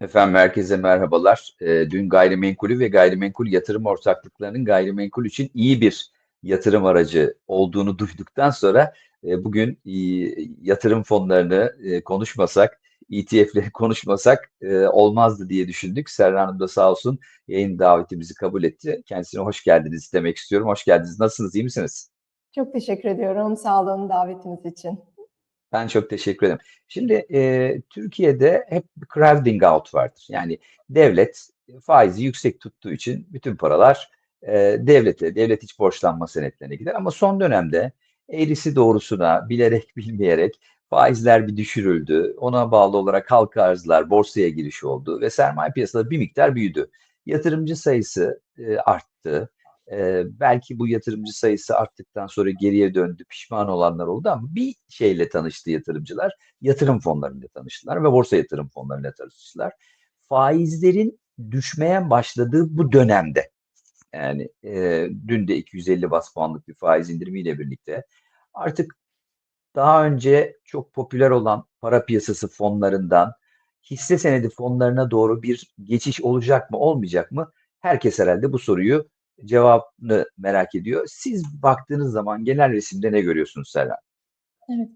Efendim herkese merhabalar. Ee, dün gayrimenkulü ve gayrimenkul yatırım ortaklıklarının gayrimenkul için iyi bir yatırım aracı olduğunu duyduktan sonra e, bugün e, yatırım fonlarını e, konuşmasak, ETF'leri konuşmasak e, olmazdı diye düşündük. Serra Hanım da sağ olsun yayın davetimizi kabul etti. Kendisine hoş geldiniz demek istiyorum. Hoş geldiniz. Nasılsınız? iyi misiniz? Çok teşekkür ediyorum. Sağ olun davetiniz için. Ben çok teşekkür ederim. Şimdi e, Türkiye'de hep crowding out vardır. Yani devlet faizi yüksek tuttuğu için bütün paralar e, devlete, devlet hiç borçlanma senetlerine gider. Ama son dönemde eğrisi doğrusuna bilerek bilmeyerek faizler bir düşürüldü. Ona bağlı olarak halka arzlar, borsaya giriş oldu ve sermaye piyasaları bir miktar büyüdü. Yatırımcı sayısı e, arttı. Ee, belki bu yatırımcı sayısı arttıktan sonra geriye döndü, pişman olanlar oldu ama bir şeyle tanıştı yatırımcılar. Yatırım fonlarıyla tanıştılar ve borsa yatırım fonlarıyla tanıştılar. Faizlerin düşmeye başladığı bu dönemde yani e, dün de 250 bas puanlık bir faiz indirimiyle birlikte artık daha önce çok popüler olan para piyasası fonlarından hisse senedi fonlarına doğru bir geçiş olacak mı olmayacak mı? Herkes herhalde bu soruyu cevabını merak ediyor. Siz baktığınız zaman genel resimde ne görüyorsunuz Serra? Evet.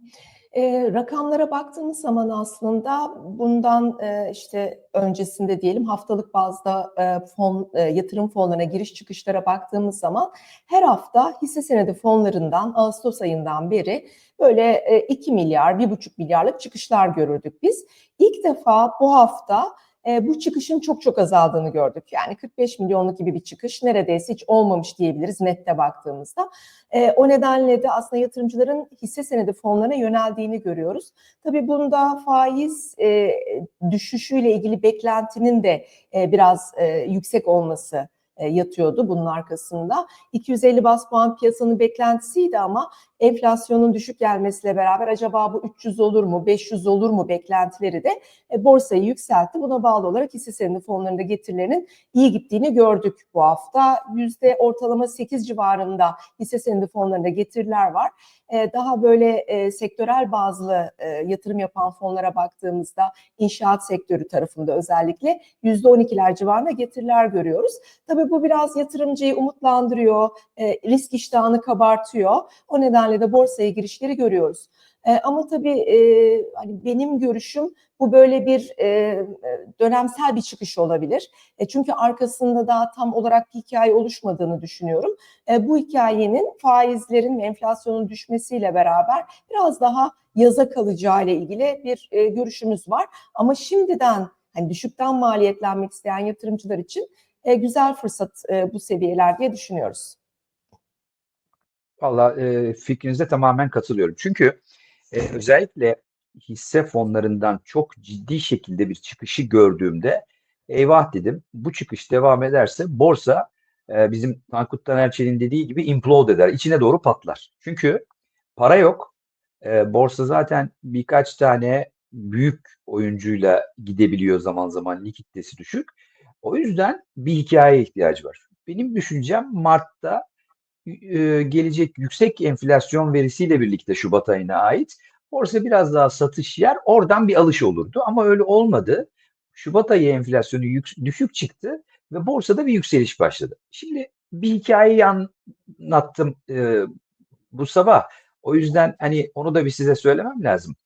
E, rakamlara baktığımız zaman aslında bundan e, işte öncesinde diyelim haftalık bazda e, fon e, yatırım fonlarına giriş çıkışlara baktığımız zaman her hafta hisse senedi fonlarından Ağustos ayından beri böyle e, 2 milyar, 1,5 milyarlık çıkışlar görürdük biz. İlk defa bu hafta e, bu çıkışın çok çok azaldığını gördük. Yani 45 milyonluk gibi bir çıkış neredeyse hiç olmamış diyebiliriz nette baktığımızda. E, o nedenle de aslında yatırımcıların hisse senedi fonlarına yöneldiğini görüyoruz. Tabii bunda faiz e, düşüşüyle ilgili beklentinin de e, biraz e, yüksek olması yatıyordu bunun arkasında. 250 bas puan piyasanın beklentisiydi ama enflasyonun düşük gelmesiyle beraber acaba bu 300 olur mu, 500 olur mu beklentileri de e, borsayı yükseltti. Buna bağlı olarak hisse senedi fonlarında getirilerinin iyi gittiğini gördük bu hafta. Yüzde ortalama 8 civarında hisse senedi fonlarında getiriler var. E, daha böyle e, sektörel bazlı e, yatırım yapan fonlara baktığımızda inşaat sektörü tarafında özellikle yüzde 12'ler civarında getiriler görüyoruz. Tabii bu biraz yatırımcıyı umutlandırıyor, e, risk iştahını kabartıyor. O nedenle de borsaya girişleri görüyoruz. E, ama tabii e, hani benim görüşüm bu böyle bir e, dönemsel bir çıkış olabilir. E, çünkü arkasında daha tam olarak bir hikaye oluşmadığını düşünüyorum. E, bu hikayenin faizlerin ve enflasyonun düşmesiyle beraber biraz daha yaza kalacağı ile ilgili bir e, görüşümüz var. Ama şimdiden hani düşükten maliyetlenmek isteyen yatırımcılar için e, güzel fırsat e, bu seviyeler diye düşünüyoruz. Valla e, fikrinize tamamen katılıyorum. Çünkü özellikle hisse fonlarından çok ciddi şekilde bir çıkışı gördüğümde eyvah dedim bu çıkış devam ederse borsa e, bizim Tankut Tanerçel'in dediği gibi implode eder. içine doğru patlar. Çünkü para yok. Borsa zaten birkaç tane büyük oyuncuyla gidebiliyor zaman zaman likiditesi düşük. O yüzden bir hikaye ihtiyacı var. Benim düşüncem Mart'ta e, gelecek yüksek enflasyon verisiyle birlikte Şubat ayına ait borsa biraz daha satış yer oradan bir alış olurdu ama öyle olmadı. Şubat ayı enflasyonu yük, düşük çıktı ve borsada bir yükseliş başladı. Şimdi bir hikayeyi anlattım e, bu sabah. O yüzden hani onu da bir size söylemem lazım.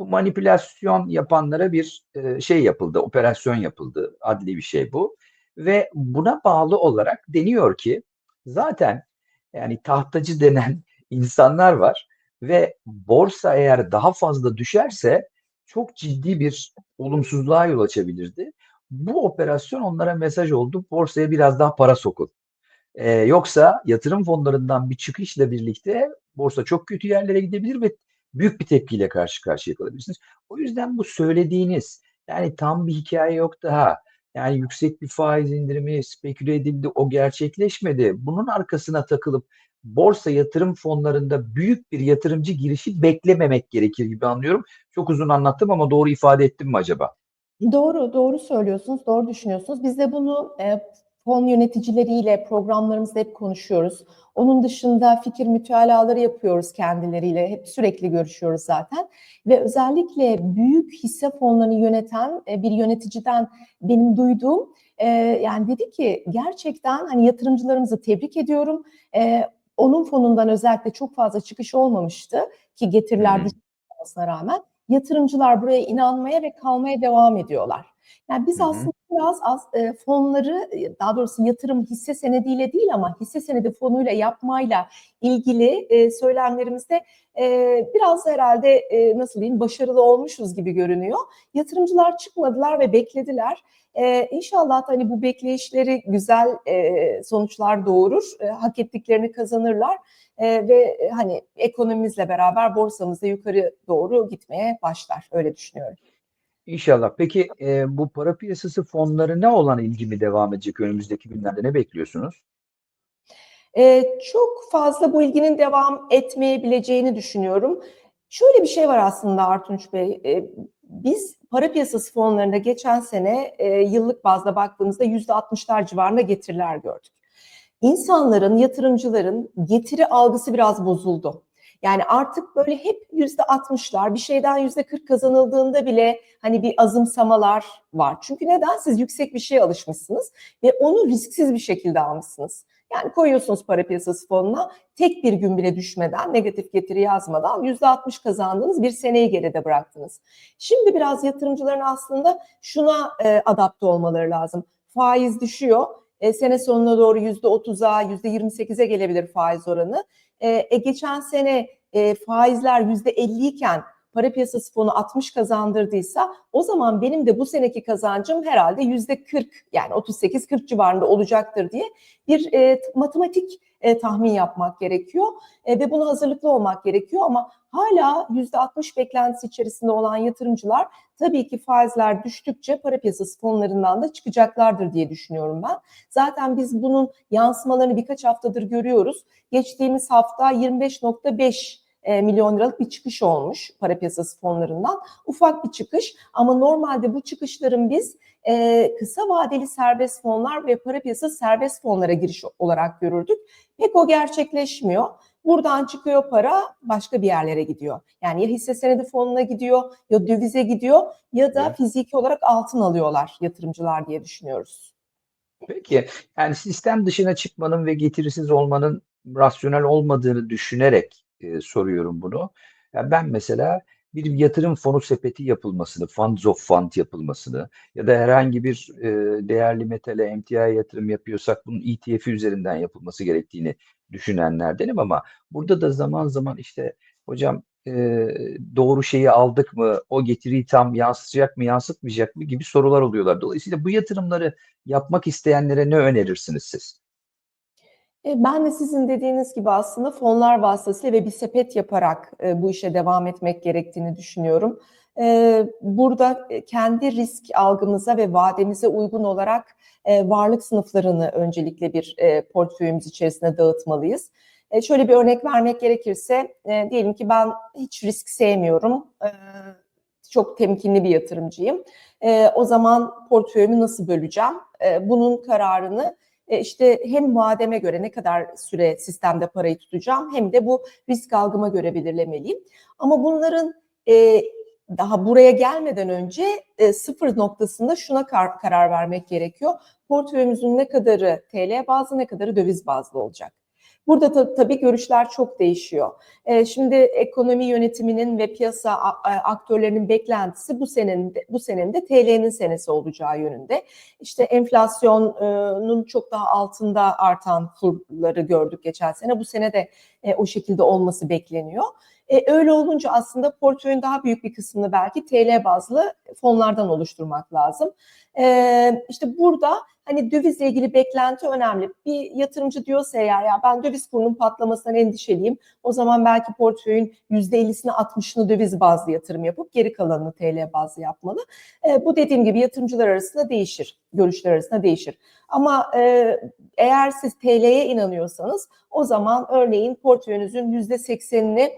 Bu manipülasyon yapanlara bir e, şey yapıldı, operasyon yapıldı. Adli bir şey bu. Ve buna bağlı olarak deniyor ki zaten yani tahtacı denen insanlar var ve borsa eğer daha fazla düşerse çok ciddi bir olumsuzluğa yol açabilirdi. Bu operasyon onlara mesaj oldu. Borsaya biraz daha para sokun. Ee, yoksa yatırım fonlarından bir çıkışla birlikte borsa çok kötü yerlere gidebilir ve büyük bir tepkiyle karşı karşıya kalabilirsiniz. O yüzden bu söylediğiniz yani tam bir hikaye yok daha. Yani yüksek bir faiz indirimi speküle edildi, o gerçekleşmedi. Bunun arkasına takılıp borsa yatırım fonlarında büyük bir yatırımcı girişi beklememek gerekir gibi anlıyorum. Çok uzun anlattım ama doğru ifade ettim mi acaba? Doğru, doğru söylüyorsunuz, doğru düşünüyorsunuz. Biz de bunu e, fon yöneticileriyle programlarımızda hep konuşuyoruz. Onun dışında fikir mütealaları yapıyoruz kendileriyle. Hep sürekli görüşüyoruz zaten. Ve özellikle büyük hisse fonlarını yöneten e, bir yöneticiden benim duyduğum e, yani dedi ki gerçekten hani yatırımcılarımızı tebrik ediyorum. E, onun fonundan özellikle çok fazla çıkış olmamıştı ki getiriler olmasına rağmen yatırımcılar buraya inanmaya ve kalmaya devam ediyorlar. Yani biz Hı hı. aslında biraz az e, fonları e, daha doğrusu yatırım hisse senediyle değil ama hisse senedi fonuyla yapmayla ilgili e, söylemlerimizde e, biraz herhalde e, nasıl diyeyim başarılı olmuşuz gibi görünüyor. Yatırımcılar çıkmadılar ve beklediler. E, inşallah hani bu bekleyişleri güzel e, sonuçlar doğurur, e, hak ettiklerini kazanırlar e, ve e, hani ekonomimizle beraber borsamız da yukarı doğru gitmeye başlar. Öyle düşünüyorum. İnşallah. Peki e, bu para piyasası fonlarına olan ilgi mi devam edecek önümüzdeki günlerde? Ne bekliyorsunuz? Ee, çok fazla bu ilginin devam etmeyebileceğini düşünüyorum. Şöyle bir şey var aslında Artunç Bey. Ee, biz para piyasası fonlarında geçen sene e, yıllık bazda baktığımızda yüzde 60'lar civarında getiriler gördük. İnsanların, yatırımcıların getiri algısı biraz bozuldu. Yani artık böyle hep yüzde 60'lar, bir şeyden yüzde 40 kazanıldığında bile hani bir azımsamalar var. Çünkü neden? Siz yüksek bir şeye alışmışsınız ve onu risksiz bir şekilde almışsınız. Yani koyuyorsunuz para piyasası fonuna tek bir gün bile düşmeden, negatif getiri yazmadan %60 kazandınız, bir seneyi geride bıraktınız. Şimdi biraz yatırımcıların aslında şuna e, adapte olmaları lazım. Faiz düşüyor, e, sene sonuna doğru %30'a, %28'e gelebilir faiz oranı. E, e, geçen sene e, faizler %50 iken para piyasası fonu 60 kazandırdıysa o zaman benim de bu seneki kazancım herhalde yüzde 40 yani 38-40 civarında olacaktır diye bir e, matematik e, tahmin yapmak gerekiyor e, ve buna hazırlıklı olmak gerekiyor ama hala yüzde 60 beklentisi içerisinde olan yatırımcılar tabii ki faizler düştükçe para piyasası fonlarından da çıkacaklardır diye düşünüyorum ben. Zaten biz bunun yansımalarını birkaç haftadır görüyoruz. Geçtiğimiz hafta 25.5 e, milyon liralık bir çıkış olmuş para piyasası fonlarından. Ufak bir çıkış ama normalde bu çıkışların biz e, kısa vadeli serbest fonlar ve para piyasası serbest fonlara giriş olarak görürdük. Pek o gerçekleşmiyor. Buradan çıkıyor para başka bir yerlere gidiyor. Yani ya hisse senedi fonuna gidiyor ya dövize gidiyor ya da Evet. fiziki olarak altın alıyorlar yatırımcılar diye düşünüyoruz. Peki yani sistem dışına çıkmanın ve getirisiz olmanın rasyonel olmadığını düşünerek e, soruyorum bunu. Ya ben mesela bir yatırım fonu sepeti yapılmasını, funds of fund yapılmasını ya da herhangi bir e, değerli metale, emtiaya yatırım yapıyorsak bunun ETF'i üzerinden yapılması gerektiğini düşünenlerdenim ama burada da zaman zaman işte hocam e, doğru şeyi aldık mı, o getiriyi tam yansıtacak mı, yansıtmayacak mı gibi sorular oluyorlar. Dolayısıyla bu yatırımları yapmak isteyenlere ne önerirsiniz siz? E, Ben de sizin dediğiniz gibi aslında fonlar vasıtasıyla ve bir sepet yaparak e, bu işe devam etmek gerektiğini düşünüyorum. E, Burada kendi risk algımıza ve vademize uygun olarak varlık sınıflarını öncelikle bir portföyümüz içerisine dağıtmalıyız. Şöyle bir örnek vermek gerekirse, diyelim ki ben hiç risk sevmiyorum, çok temkinli bir yatırımcıyım. O zaman portföyümü nasıl böleceğim? Bunun kararını e, işte hem vademe göre ne kadar süre sistemde parayı tutacağım hem de bu risk algıma göre belirlemeliyim. Ama bunların e, daha buraya gelmeden önce e, sıfır noktasında şuna kar- karar vermek gerekiyor. Portföyümüzün ne kadarı TL bazlı ne kadarı döviz bazlı olacak. Burada ta- tabii görüşler çok değişiyor. E, şimdi ekonomi yönetiminin ve piyasa aktörlerinin beklentisi bu senenin de, bu senenin de TL'nin senesi olacağı yönünde. İşte enflasyonun çok daha altında artan kurları gördük geçen sene. Bu sene de e, o şekilde olması bekleniyor. E, öyle olunca aslında portföyün daha büyük bir kısmını belki TL bazlı fonlardan oluşturmak lazım. E, işte burada hani dövizle ilgili beklenti önemli. Bir yatırımcı diyorsa eğer ya ben döviz kurunun patlamasından endişeliyim. O zaman belki portföyün %50'sini 60'ını döviz bazlı yatırım yapıp geri kalanını TL bazlı yapmalı. E, bu dediğim gibi yatırımcılar arasında değişir, görüşler arasında değişir. Ama e, eğer siz TL'ye inanıyorsanız o zaman örneğin portföyünüzün %80'ini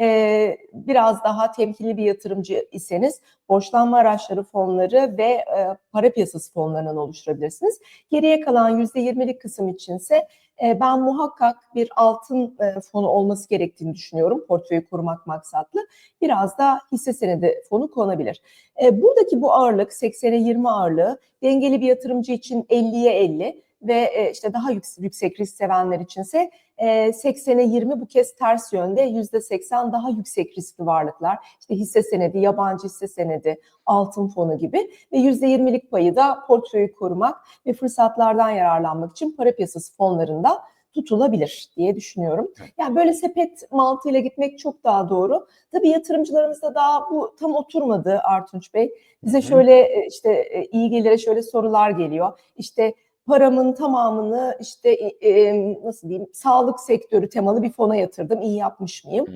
e, biraz daha temkinli bir yatırımcı iseniz borçlanma araçları fonları ve e, para piyasası fonlarından oluşturabilirsiniz. Geriye kalan %20'lik kısım içinse e, ben muhakkak bir altın e, fonu olması gerektiğini düşünüyorum portföyü korumak maksatlı. Biraz da hisse senedi fonu konabilir. E, buradaki bu ağırlık 80'e 20 ağırlığı dengeli bir yatırımcı için 50'ye 50 ve e, işte daha yüksek, yüksek risk sevenler içinse e, 80'e 20 bu kez ters yönde %80 daha yüksek riskli varlıklar işte hisse senedi, yabancı hisse senedi, altın fonu gibi ve %20'lik payı da portföyü korumak ve fırsatlardan yararlanmak için para piyasası fonlarında tutulabilir diye düşünüyorum. Yani böyle sepet mantığıyla gitmek çok daha doğru. Tabii yatırımcılarımızda daha bu tam oturmadı Artunç Bey. Bize şöyle e, işte e, iyi gelire şöyle sorular geliyor. İşte paramın tamamını işte e, e, nasıl diyeyim sağlık sektörü temalı bir fona yatırdım. İyi yapmış mıyım?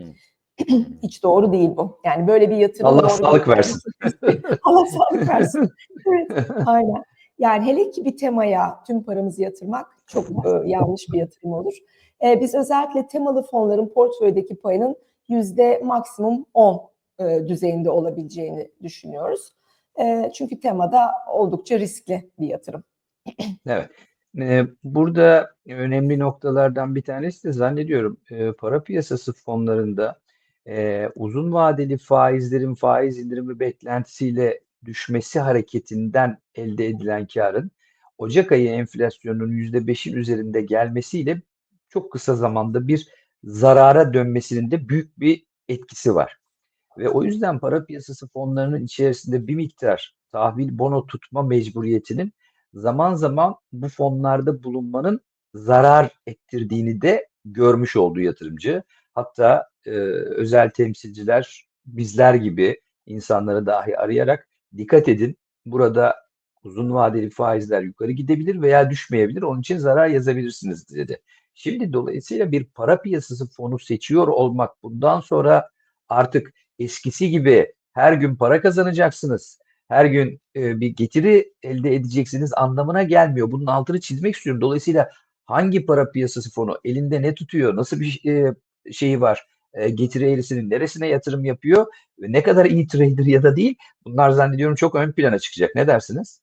Hiç doğru değil bu. Yani böyle bir yatırım Allah doğru sağlık değil. versin. Allah sağlık versin. Evet, aynen. Yani hele ki bir temaya tüm paramızı yatırmak çok yanlış bir yatırım olur. E, biz özellikle temalı fonların portföydeki payının yüzde maksimum 10 e, düzeyinde olabileceğini düşünüyoruz. E, çünkü temada oldukça riskli bir yatırım. Evet. Burada önemli noktalardan bir tanesi de zannediyorum para piyasası fonlarında uzun vadeli faizlerin faiz indirimi beklentisiyle düşmesi hareketinden elde edilen karın Ocak ayı enflasyonunun %5'in üzerinde gelmesiyle çok kısa zamanda bir zarara dönmesinin de büyük bir etkisi var. Ve o yüzden para piyasası fonlarının içerisinde bir miktar tahvil bono tutma mecburiyetinin zaman zaman bu fonlarda bulunmanın zarar ettirdiğini de görmüş oldu yatırımcı. Hatta e, özel temsilciler bizler gibi insanları dahi arayarak dikkat edin burada uzun vadeli faizler yukarı gidebilir veya düşmeyebilir. Onun için zarar yazabilirsiniz dedi. Şimdi dolayısıyla bir para piyasası fonu seçiyor olmak bundan sonra artık eskisi gibi her gün para kazanacaksınız her gün e, bir getiri elde edeceksiniz anlamına gelmiyor. Bunun altını çizmek istiyorum. Dolayısıyla hangi para piyasası fonu elinde ne tutuyor, nasıl bir e, şeyi var, e, getiri eğrisinin neresine yatırım yapıyor, ne kadar iyi trader ya da değil bunlar zannediyorum çok ön plana çıkacak. Ne dersiniz?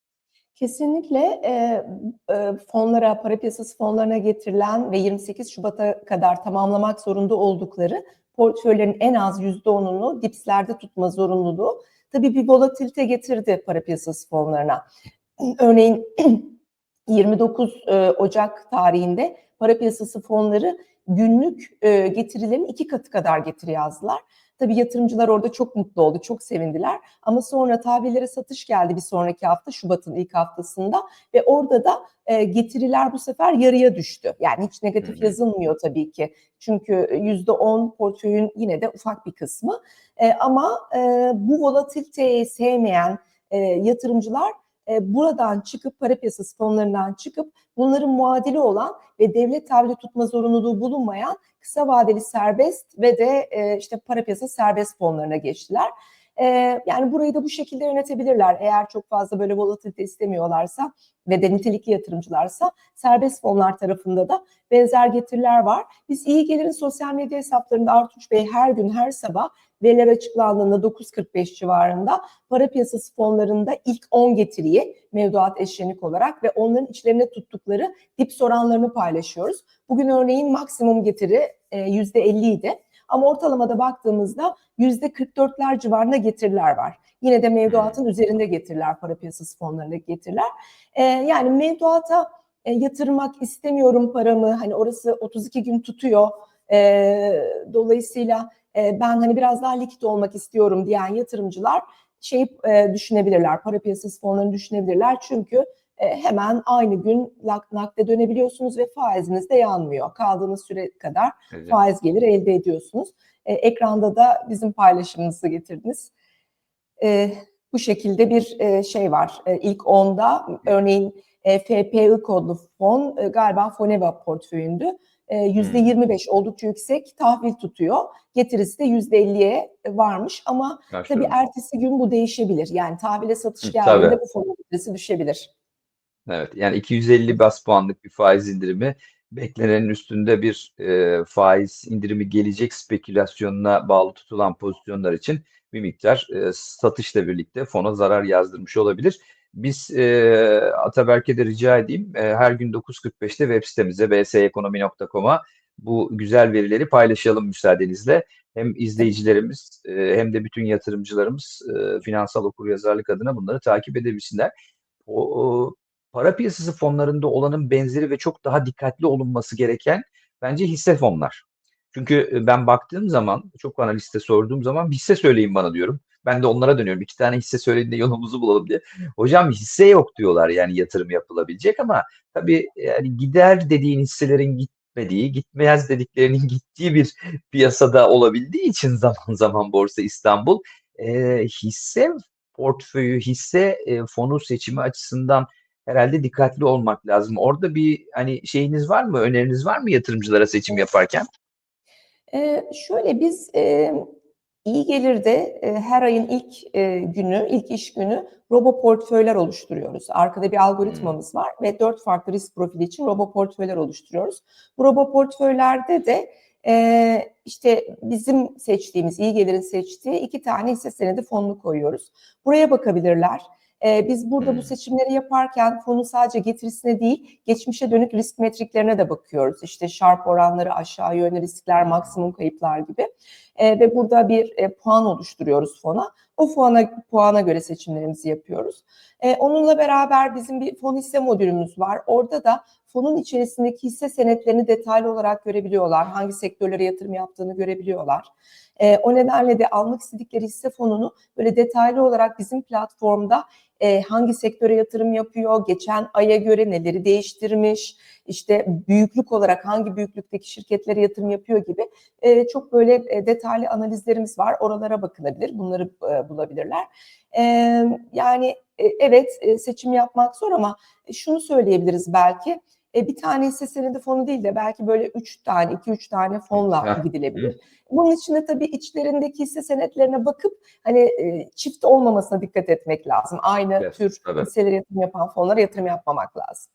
Kesinlikle e, e, fonlara, para piyasası fonlarına getirilen ve 28 Şubat'a kadar tamamlamak zorunda oldukları portföylerin en az %10'unu dipslerde tutma zorunluluğu tabii bir volatilite getirdi para piyasası fonlarına. Örneğin 29 e, Ocak tarihinde para piyasası fonları günlük e, getirilerin iki katı kadar getiri yazdılar. Tabii yatırımcılar orada çok mutlu oldu, çok sevindiler. Ama sonra tahvillere satış geldi bir sonraki hafta, Şubat'ın ilk haftasında. Ve orada da e, getiriler bu sefer yarıya düştü. Yani hiç negatif yazılmıyor tabii ki. Çünkü %10 portföyün yine de ufak bir kısmı. E, ama e, bu volatiliteyi sevmeyen e, yatırımcılar e, buradan çıkıp para piyasası fonlarından çıkıp bunların muadili olan ve devlet tahvili tutma zorunluluğu bulunmayan kısa vadeli serbest ve de e, işte para piyasası serbest fonlarına geçtiler. E, yani burayı da bu şekilde yönetebilirler. Eğer çok fazla böyle volatilite istemiyorlarsa ve de nitelikli yatırımcılarsa serbest fonlar tarafında da benzer getiriler var. Biz iyi gelirin sosyal medya hesaplarında Artuç Bey her gün her sabah veriler açıklandığında 9.45 civarında para piyasası fonlarında ilk 10 getiriyi mevduat eşlenik olarak ve onların içlerine tuttukları dips oranlarını paylaşıyoruz. Bugün örneğin maksimum getiri e, %50 idi. Ama ortalamada baktığımızda %44'ler civarında getiriler var. Yine de mevduatın üzerinde getiriler, para piyasası fonlarındaki getiriler. E, yani mevduata e, yatırmak istemiyorum paramı, hani orası 32 gün tutuyor. E, dolayısıyla e, ben hani biraz daha likit olmak istiyorum diyen yatırımcılar şey e, düşünebilirler, para piyasası fonlarını düşünebilirler. Çünkü e, hemen aynı gün nak- nakde dönebiliyorsunuz ve faiziniz de yanmıyor. Kaldığınız süre kadar Evet. faiz gelir elde ediyorsunuz. E, ekranda da bizim paylaşımımızı getirdiniz. E, bu şekilde bir e, şey var. E, ilk 10'da örneğin e, FPI kodlu fon e, galiba Foneva portföyündü. E, %25 oldukça yüksek tahvil tutuyor. Getirisi de %50'ye varmış ama tabii ertesi gün bu değişebilir. Yani tahvile satış geldiğinde tabii. bu fonun getirisi düşebilir. Evet. Yani 250 bas puanlık bir faiz indirimi beklenenin üstünde bir e, faiz indirimi gelecek spekülasyonuna bağlı tutulan pozisyonlar için bir miktar e, satışla birlikte fona zarar yazdırmış olabilir. Biz e, Ataberk'e de rica edeyim e, her gün 9.45'te web sitemize bsekonomi.com'a bu güzel verileri paylaşalım müsaadenizle. Hem izleyicilerimiz e, hem de bütün yatırımcılarımız e, finansal okuryazarlık adına bunları takip edebilsinler. O, o para piyasası fonlarında olanın benzeri ve çok daha dikkatli olunması gereken bence hisse fonlar. Çünkü e, ben baktığım zaman çok analiste sorduğum zaman hisse söyleyin bana diyorum. Ben de onlara dönüyorum. İki tane hisse söyleyin de yolumuzu bulalım diye. Hocam hisse yok diyorlar yani yatırım yapılabilecek ama tabii yani gider dediğin hisselerin gitmediği, gitmez dediklerinin gittiği bir piyasada olabildiği için zaman zaman Borsa İstanbul e, hisse portföyü, hisse e, fonu seçimi açısından herhalde dikkatli olmak lazım. Orada bir hani şeyiniz var mı, öneriniz var mı yatırımcılara seçim yaparken? Ee, şöyle biz e, iyi gelirde e, her ayın ilk e, günü, ilk iş günü robo portföyler oluşturuyoruz. Arkada bir algoritmamız var ve dört farklı risk profili için robo portföyler oluşturuyoruz. Bu robo portföylerde de e, işte bizim seçtiğimiz, iyi gelirin seçtiği iki tane hisse senedi fonunu koyuyoruz. Buraya bakabilirler. Ee, biz burada bu Hmm. seçimleri yaparken fonun sadece getirisine değil, geçmişe dönük risk metriklerine de bakıyoruz. İşte şarp oranları, aşağı yönlü riskler, maksimum kayıplar gibi. Ee, ve burada bir e, puan oluşturuyoruz fona. O puana, puana göre seçimlerimizi yapıyoruz. Ee, onunla beraber bizim bir fon hisse modülümüz var. Orada da fonun içerisindeki hisse senetlerini detaylı olarak görebiliyorlar. Hangi sektörlere yatırım yaptığını görebiliyorlar. Ee, o nedenle de almak istedikleri hisse fonunu böyle detaylı olarak bizim platformda e, hangi sektöre yatırım yapıyor, geçen aya göre neleri değiştirmiş, işte büyüklük olarak hangi büyüklükteki şirketlere yatırım yapıyor gibi e, çok böyle e, detaylı analizlerimiz var. Oralara bakılabilir, bunları e, bulabilirler. E, yani e, evet e, seçim yapmak zor ama şunu söyleyebiliriz belki. E, bir tane hisse senedi fonu değil de belki böyle üç tane, iki üç tane fonla gidilebilir. Bunun için de tabii içlerindeki hisse senetlerine bakıp hani e, çift olmamasına dikkat etmek lazım. Aynı Evet, tür tabii. hisselere yatırım yapan fonlara yatırım yapmamak lazım.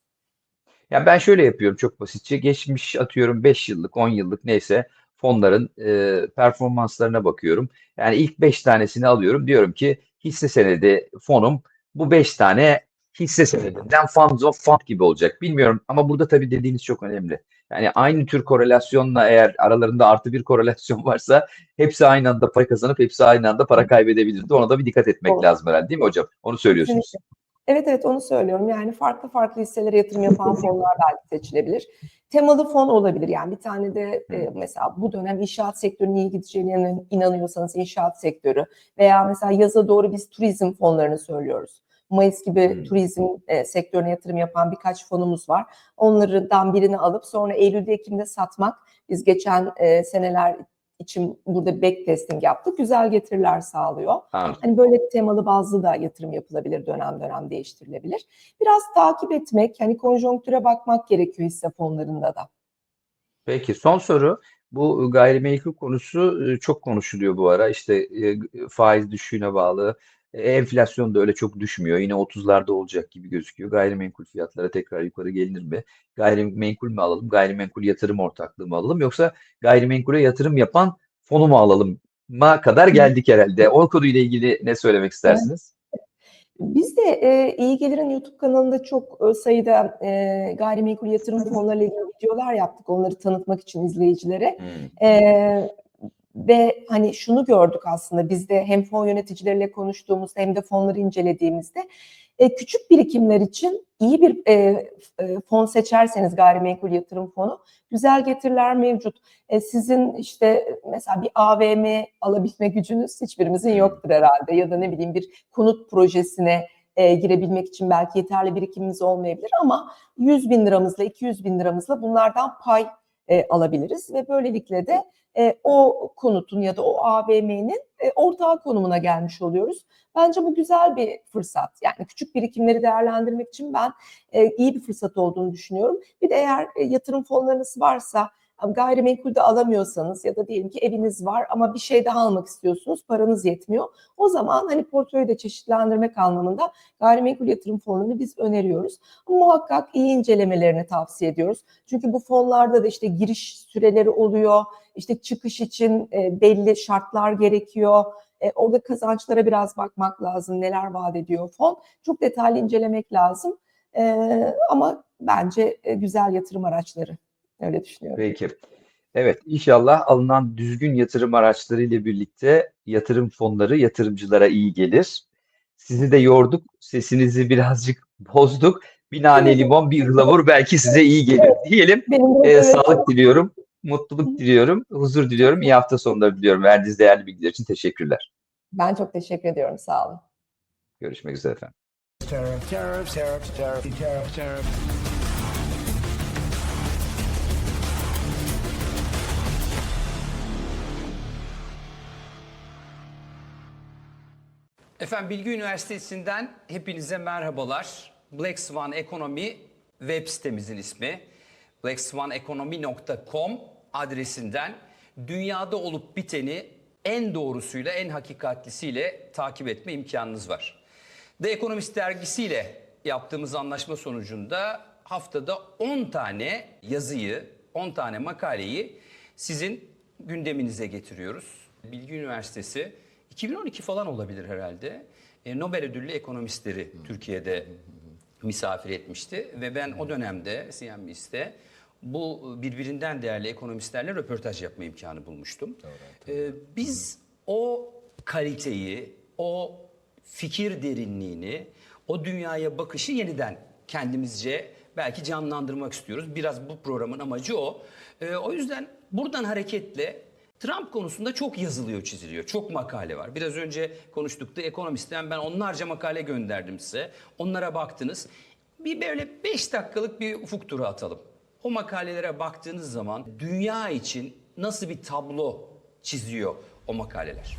Ya ben şöyle yapıyorum çok basitçe. Geçmiş atıyorum 5 yıllık, 10 yıllık neyse fonların e, performanslarına bakıyorum. Yani ilk 5 tanesini alıyorum. Diyorum ki hisse senedi fonum bu 5 tane hisse senedinden funds of fund gibi olacak. Bilmiyorum ama burada tabii dediğiniz çok önemli. Yani aynı tür korelasyonla eğer aralarında artı bir korelasyon varsa hepsi aynı anda para kazanıp hepsi aynı anda para kaybedebilirdi. Ona da bir dikkat etmek Doğru. lazım herhalde değil mi hocam? Onu söylüyorsunuz. Kesinlikle. Evet evet onu söylüyorum. Yani farklı farklı hisselere yatırım yapan fonlar belki seçilebilir. Temalı fon olabilir. Yani bir tane de e, mesela bu dönem inşaat sektörünün iyi gideceğine inan- inanıyorsanız inşaat sektörü veya mesela yaza doğru biz turizm fonlarını söylüyoruz. Mayıs gibi Hmm. turizm e, sektörüne yatırım yapan birkaç fonumuz var. Onlardan birini alıp sonra Eylül'de Ekim'de satmak. Biz geçen e, seneler için burada backtesting yaptık. Güzel getiriler sağlıyor. Anladım. Hani böyle temalı bazlı da yatırım yapılabilir, dönem dönem değiştirilebilir. Biraz takip etmek, hani konjonktüre bakmak gerekiyor hisse fonlarında da. Peki son soru. Bu gayrimenkul konusu e, çok konuşuluyor bu ara. İşte e, faiz düşüşüne bağlı. E, Enflasyon da öyle çok düşmüyor. Yine 30'larda olacak gibi gözüküyor. Gayrimenkul fiyatları tekrar yukarı gelir mi? Gayrimenkul mü alalım? Gayrimenkul yatırım ortaklığı mı alalım? Yoksa gayrimenkule yatırım yapan fonu mu alalım? Ma kadar geldik herhalde. O konuyla ilgili ne söylemek istersiniz? Biz de e, İyi Gelir'in YouTube kanalında çok e, sayıda e, gayrimenkul yatırım fonlarıyla ilgili videolar yaptık. Onları tanıtmak için izleyicilere. Hmm. Ee, ve hani şunu gördük aslında biz de hem fon yöneticileriyle konuştuğumuzda hem de fonları incelediğimizde e, küçük birikimler için iyi bir e, e, fon seçerseniz gayrimenkul yatırım fonu güzel getiriler mevcut. E, sizin işte mesela bir AVM alabilme gücünüz hiçbirimizin yoktur herhalde ya da ne bileyim bir konut projesine e, girebilmek için belki yeterli birikimimiz olmayabilir ama 100 bin liramızla 200 bin liramızla bunlardan pay e, alabiliriz ve böylelikle de e, o konutun ya da o AVM'nin e, ortağı konumuna gelmiş oluyoruz. Bence bu güzel bir fırsat. Yani küçük birikimleri değerlendirmek için ben e, iyi bir fırsat olduğunu düşünüyorum. Bir de eğer e, yatırım fonlarınız varsa Gayrimenkulde alamıyorsanız ya da diyelim ki eviniz var ama bir şey daha almak istiyorsunuz, paranız yetmiyor. O zaman hani portföyü de çeşitlendirmek anlamında gayrimenkul yatırım fonlarını biz öneriyoruz. Ama muhakkak iyi incelemelerini tavsiye ediyoruz. Çünkü bu fonlarda da işte giriş süreleri oluyor, işte çıkış için e, belli şartlar gerekiyor. E, orada kazançlara biraz bakmak lazım, neler vaat ediyor fon. Çok detaylı incelemek lazım. E, ama bence e, güzel yatırım araçları. Öyle düşünüyorum. Peki. Evet, inşallah alınan düzgün yatırım araçları ile birlikte yatırım fonları yatırımcılara iyi gelir. Sizi de yorduk, sesinizi birazcık bozduk. Bir nane limon, bir ıhlamur belki size iyi gelir diyelim. Benim de Ee, böyle- sağlık diliyorum, mutluluk diliyorum, huzur diliyorum, iyi hafta sonları diliyorum. Verdiğiniz değerli bilgiler için teşekkürler. Ben çok teşekkür ediyorum. Sağ olun. Görüşmek üzere efendim. Tariff, tariff, tariff, tariff, tariff, tariff. Efendim Bilgi Üniversitesi'nden hepinize merhabalar. Black Swan Ekonomi web sitemizin ismi. blackswaneconomy.com adresinden dünyada olup biteni en doğrusuyla, en hakikatlisiyle takip etme imkanınız var. The Economist dergisiyle yaptığımız anlaşma sonucunda haftada 10 tane yazıyı, 10 tane makaleyi sizin gündeminize getiriyoruz. Bilgi Üniversitesi 2012 falan olabilir herhalde. E, Nobel ödüllü ekonomistleri Türkiye'de misafir etmişti ve ben o dönemde CNBC'de bu birbirinden değerli ekonomistlerle röportaj yapma imkanı bulmuştum. E, biz o kaliteyi, o fikir derinliğini, o dünyaya bakışı yeniden kendimizce belki canlandırmak istiyoruz. Biraz bu programın amacı o. Ee, o yüzden buradan hareketle Trump konusunda çok yazılıyor, çiziliyor. Çok makale var. Biraz önce konuştuk da ekonomistten ben onlarca makale gönderdim size. Onlara baktınız. Bir böyle 5 dakikalık bir ufuk turu atalım. O makalelere baktığınız zaman dünya için nasıl bir tablo çiziyor o makaleler?